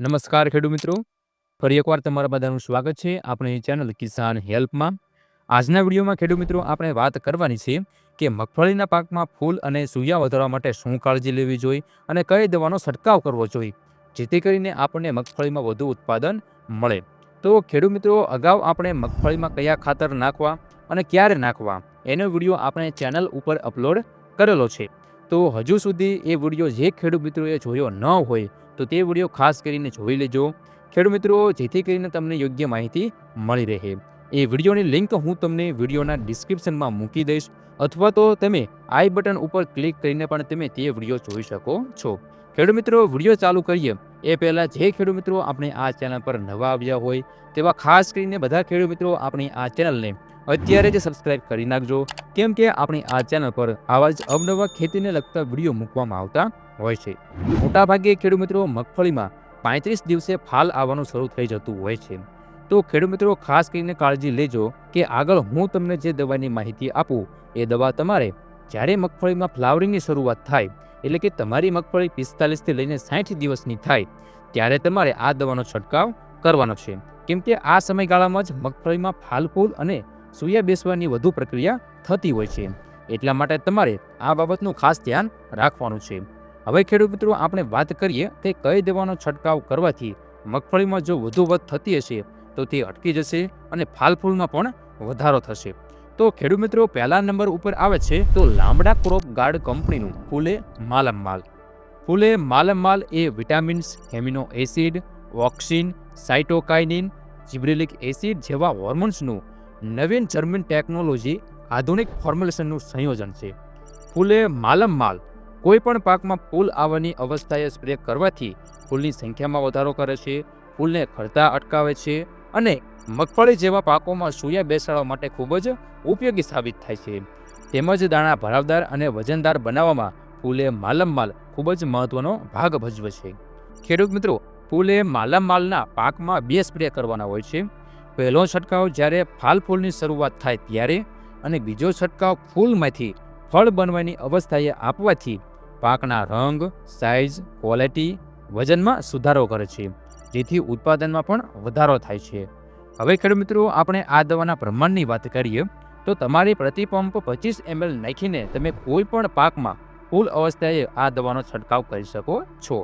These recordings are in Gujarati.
નમસ્કાર ખેડૂત મિત્રો. ફરી એકવાર તમારા બધાનું સ્વાગત છે આપણી ચેનલ કિસાન હેલ્પમાં. આજના વિડીયોમાં ખેડૂત મિત્રો આપણે વાત કરવાની છે કે મગફળીના પાકમાં ફૂલ અને સૂયા વધારવા માટે શું કાળજી લેવી જોઈએ અને કઈ દવાનો છંટકાવ કરવો જોઈએ, જેથી કરીને આપણને મગફળીમાં વધુ ઉત્પાદન મળે. તો ખેડૂત મિત્રો, અગાઉ આપણે મગફળીમાં કયા ખાતર નાખવા અને ક્યારે નાખવા, એનો વીડિયો આપણે ચેનલ ઉપર અપલોડ કરેલો છે. તો હજુ સુધી એ વીડિયો જે ખેડૂત મિત્રોએ જોયો ન હોય, તો તે વીડિયો ખાસ કરીને જોઈ લેજો. ખેડૂત મિત્રો, જેથી કરીને તમને યોગ્ય માહિતી મળી રહે. એ વિડીયોની લિંક હું તમને વિડીયોના ડિસ્ક્રિપ્શનમાં મૂકી દઈશ અથવા તો તમે આઈ બટન ઉપર ક્લિક કરીને પણ તમે તે વીડિયો જોઈ શકો છો. ખેડૂત મિત્રો, વીડિયો ચાલુ કરીએ. એ પહેલાં જે ખેડૂત મિત્રો આપણે આ ચેનલ પર નવા આવ્યા હોય, તેવા ખાસ કરીને બધા ખેડૂત મિત્રો આપણી આ ચેનલને અત્યારે જ સબસ્ક્રાઇબ કરી નાખજો. કેમ કે આપણી આ ચેનલ પર આવા જ અવનવા ખેતીને લગતા વીડિયો મૂકવામાં આવતા હોય છે. મોટાભાગે ખેડૂત મિત્રો મગફળીમાં પાંત્રીસ દિવસે ફાલ આવવાનું શરૂ થઈ જતું હોય છે. તો ખેડૂત મિત્રો, ખાસ કરીને કાળજી લેજો કે આગળ હું તમને જે દવાની માહિતી આપું, એ દવા તમારે જ્યારે મગફળીમાં ફ્લાવરિંગની શરૂઆત થાય, એટલે કે તમારી મગફળી પિસ્તાલીસથી લઈને સાઠ દિવસની થાય, ત્યારે તમારે આ દવાનો છંટકાવ કરવાનો છે. કેમ કે આ સમયગાળામાં જ મગફળીમાં ફાલ ફૂલ અને સૂયા બેસવાની વધુ પ્રક્રિયા થતી હોય છે. એટલા માટે તમારે આ બાબતનું ખાસ ધ્યાન રાખવાનું છે. હવે ખેડૂત મિત્રો, આપણે વાત કરીએ કે કઈ દવાનો છંટકાવ કરવાથી મગફળીમાં જો વધુ વધ થતી હશે તો તે અટકી જશે અને ફાલ ફૂલમાં પણ વધારો થશે. તો ખેડૂત મિત્રો, પહેલા નંબર ઉપર આવે છે તો લાંબડા ક્રોપ ગાર્ડ કંપનીનું ફૂલે માલમ માલ ફૂલે માલમ માલ એ vitamins amino acid, auxin cytokinin gibberellic acid જેવા હોર્મોન્સનું નવીન જર્મન ટેકનોલોજી આધુનિક ફોર્મ્યુલેશનનું સંયોજન છે. ફૂલે માલમ માલ કોઈ પણ પાકમાં ફૂલ આવવાની અવસ્થાએ સ્પ્રે કરવાથી ફૂલની સંખ્યામાં વધારો કરે છે, ફૂલને ખરતા અટકાવે છે અને મગફળી જેવા પાકોમાં સૂયા બેસાડવા માટે ખૂબ જ ઉપયોગી સાબિત થાય છે. તેમજ દાણા ભરાવદાર અને વજનદાર બનાવવામાં ફૂલે માલમ માલ ખૂબ જ મહત્વનો ભાગ ભજવે છે. ખેડૂત મિત્રો, ફૂલે માલમ માલના પાકમાં બે સ્પ્રે કરવાના હોય છે. પહેલો છંટકાવ જ્યારે ફાલ ફૂલની શરૂઆત થાય ત્યારે અને બીજો છંટકાવ ફૂલમાંથી ફળ બનવાની અવસ્થાએ આપવાથી પાકના રંગ સાઇઝ ક્વોલિટી વજનમાં સુધારો કરે છે. જેથી ઉત્પાદનમાં પણ વધારો થાય છે. હવે ખેડૂત મિત્રો, આપણે આ દવાના પ્રમાણની વાત કરીએ, તો તમારી પ્રતિ પંપ પચીસ એમએલ નાખીને તમે કોઈ પણ પાકમાં ફૂલ અવસ્થાએ આ દવાનો છંટકાવ કરી શકો છો.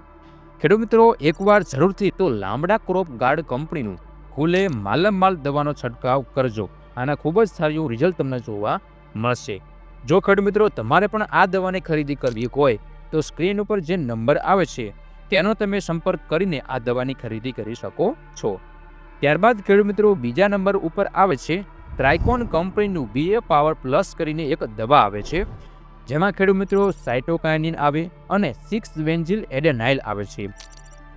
ખેડૂત મિત્રો, એકવાર જરૂરથી તો લાંબડા ક્રોપ ગાર્ડ કંપનીનું કુલે માલમ માલ દવાનો છંટકાવ કરજો. આના ખૂબ જ સારું રિઝલ્ટ તમને જોવા મળશે. જો ખેડૂત મિત્રો, તમારે પણ આ દવાની ખરીદી કરવી હોય, તો સ્ક્રીન ઉપર જે નંબર આવે છે તેનો તમે સંપર્ક કરીને આ દવાની ખરીદી કરી શકો છો. ત્યારબાદ ખેડૂત મિત્રો, બીજા નંબર ઉપર આવે છે ટ્રાઇકોન કંપનીનું બીએ પાવર પ્લસ કરીને એક દવા આવે છે, જેમાં ખેડૂત મિત્રો સાઇટોકાયનિન આવે અને સિક્સ વેન્જિલ એડેનાઇલ આવે છે.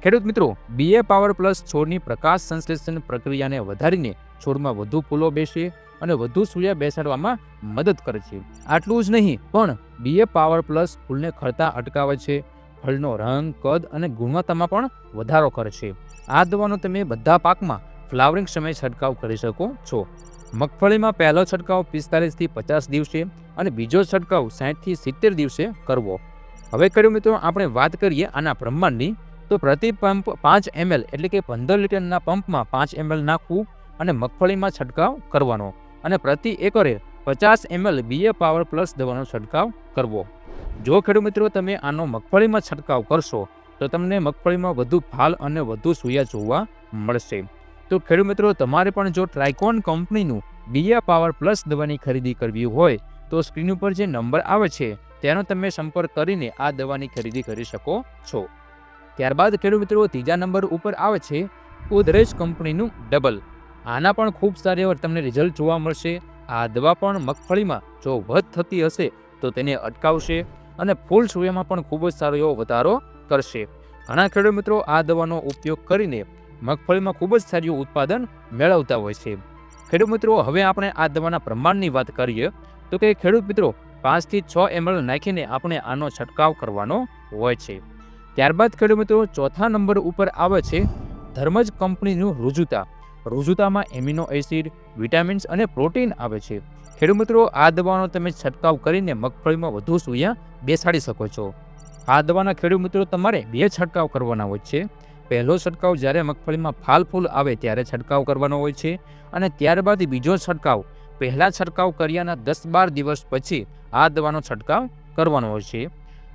ખેડૂત મિત્રો બીએ પાવર પ્લસ છોડની પ્રકાશ સંશ્લેષણ પ્રક્રિયાને વધારીને છોડમાં વધુ ફૂલો બેસે અને વધુ સૂર્યા બેસાડવામાં મદદ કરે છે. આટલું જ નહીં, પણ બીએ પાવર પ્લસ ફૂલને ખરતા અટકાવે છે ફળનો રંગ, કદ અને ગુણવત્તામાં પણ વધારો કરે છે. આ દવાનો તમે બધા પાકમાં ફ્લાવરિંગ સમયે છંટકાવ કરી શકો છો. મગફળીમાં પહેલો છંટકાવ પિસ્તાલીસથી પચાસ દિવસે અને બીજો છંટકાવ સાઠથી સિત્તેર દિવસે કરવો. હવે કર્યું મિત્રો, આપણે વાત કરીએ આના બ્રહ્માંડની. તો પ્રતિ પંપ પાંચ એમએલ એટલે કે પંદર લીટરના પંપમાં પાંચ એમએલ નાખવું અને મગફળીમાં છંટકાવ કરવાનો. અને પ્રતિ એકરે પચાસ એમએલ બીએ પાવર પ્લસ દવાનો છંટકાવ કરવો. જો ખેડૂત મિત્રો તમે આનો મગફળીમાં છંટકાવ કરશો, તો તમને મગફળીમાં વધુ ફાલ અને વધુ સૂયા જોવા મળશે. તો ખેડૂત મિત્રો, તમારે પણ જો ટ્રાઇકોન કંપનીનું બીયા પાવર પ્લસ દવાની ખરીદી કરવી હોય, તો સ્ક્રીન ઉપર જે નંબર આવે છે, તેનો તમે સંપર્ક કરીને આ દવાની ખરીદી કરી શકો છો. ત્યારબાદ ખેડૂત મિત્રો, ત્રીજા નંબર ઉપર આવે છે ઉદરેજ કંપનીનું ડબલ આના પણ ખૂબ સારી તમને રિઝલ્ટ જોવા મળશે. આ દવા પણ મગફળીમાં જો વધ થતી હશે તો તેને અટકાવશે અને ફૂલ સૂર્યમાં પણ ખૂબ જ સારો એવો વધારો કરશે. ઘણા ખેડૂત મિત્રો આ દવાનો ઉપયોગ કરીને મગફળીમાં ખૂબ જ સારું ઉત્પાદન મેળવતા હોય છે. ખેડૂત મિત્રો, હવે આપણે આ દવાના પ્રમાણની વાત કરીએ તો કે ખેડૂત મિત્રો, પાંચથી છ એમએલ નાખીને આપણે આનો છંટકાવ કરવાનો હોય છે. ત્યારબાદ ખેડૂત મિત્રો, ચોથા નંબર ઉપર આવે છે ધર્મજ કંપનીનું રુજુતા. રુજુતામાં એમિનો એસિડ, વિટામિન્સ અને પ્રોટીન આવે છે. ખેડૂત મિત્રો, આ દવાનો તમે છંટકાવ કરીને મગફળીમાં વધુ સૂયા બેસાડી શકો છો. આ દવાના ખેડૂત મિત્રો, તમારે બે છંટકાવ કરવાના હોય છે. પહેલો છંટકાવ જ્યારે મગફળીમાં ફાલ ફૂલ આવે ત્યારે છંટકાવ કરવાનો હોય છે અને ત્યારબાદ બીજો છંટકાવ, પહેલાં છંટકાવ કર્યાના દસ બાર દિવસ પછી આ દવાનો છંટકાવ કરવાનો હોય છે.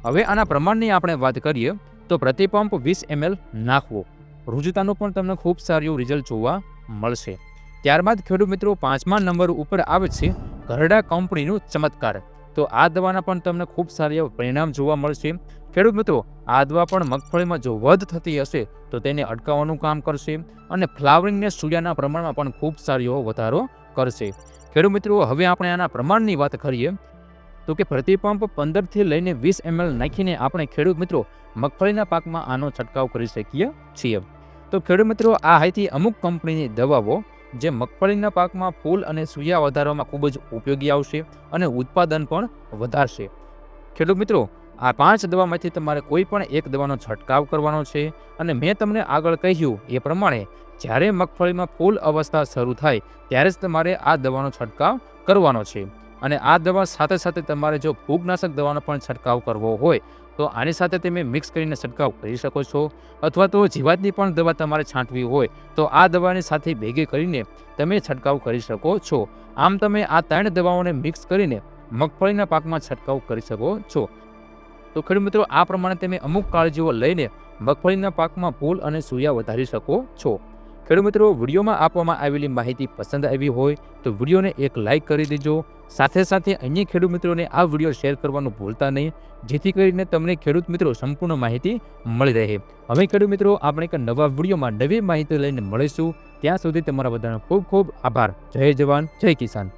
હવે આના પ્રમાણની આપણે વાત કરીએ, તો પ્રતિ પંપ વીસ એમએલ નાખવો. રુજતાનું પણ તમને ખૂબ સારું રિઝલ્ટ જોવા મળશે. ત્યારબાદ ખેડૂત મિત્રો પાંચમા નંબર ઉપર આવે છે ઘરડા કંપનીનું ચમત્કાર. તો આ દવાના પણ તમને ખૂબ સારા એવા પરિણામ જોવા મળશે. ખેડૂત મિત્રો, આ દવા પણ મગફળીમાં જો વધ થતી હશે, તો તેને અટકાવવાનું કામ કરશે અને ફ્લાવરિંગને સૂર્યના પ્રમાણમાં પણ ખૂબ સારો એવો વધારો કરશે. ખેડૂત મિત્રો, હવે આપણે આના પ્રમાણની વાત કરીએ. તો કે પ્રતિપંપ પંદરથી લઈને વીસ એમએલ નાખીને આપણે ખેડૂત મિત્રો મગફળીના પાકમાં આનો છંટકાવ કરી શકીએ છીએ. તો ખેડૂત મિત્રો, આ હાઈથી અમુક કંપનીની દવાઓ જે મગફળીના પાકમાં ફૂલ અને સૂયા વધારવામાં ખૂબ જ ઉપયોગી આવશે અને ઉત્પાદન પણ વધારશે. ખેડૂત મિત્રો, આ પાંચ દવામાંથી તમારે કોઈ પણ એક દવાનો છંટકાવ કરવાનો છે અને મેં તમને આગળ કહ્યું એ પ્રમાણે જ્યારે મગફળીમાં ફૂલ અવસ્થા શરૂ થાય ત્યારે જ તમારે આ દવાનો છંટકાવ કરવાનો છે. અને આ દવા સાથે સાથે તમારે જો ફૂગનાશક દવાનો પણ છંટકાવ કરવો હોય, તો આની સાથે તમે મિક્સ કરીને છંટકાવ કરી શકો છો. અથવા તો જીવાતની પણ દવા તમારે છાંટવી હોય, તો આ દવાની સાથે ભેગી કરીને તમે છંટકાવ કરી શકો છો. આમ તમે આ ત્રણ દવાઓને મિક્સ કરીને મગફળીના પાકમાં છંટકાવ કરી શકો છો. તો ખેડૂત મિત્રો, આ પ્રમાણે તમે અમુક કાળજીઓ લઈને મગફળીના પાકમાં ફૂલ અને સૂયા વધારી શકો છો. ખેડૂત મિત્રો, વિડીયોમાં આપવામાં આવેલી માહિતી પસંદ આવી હોય તો વિડીયોને એક લાઇક કરી દેજો. સાથે સાથે અન્ય ખેડૂત મિત્રોને આ વીડિયો શેર કરવાનું ભૂલતા નહીં, જેથી કરીને તમને ખેડૂત મિત્રો સંપૂર્ણ માહિતી મળી રહે. હવે ખેડૂત મિત્રો, આપણે એક નવા વિડીયોમાં નવી માહિતી લઈને મળીશું. ત્યાં સુધી તમારા બધાનો ખૂબ ખૂબ આભાર. જય જવાન, જય કિસાન.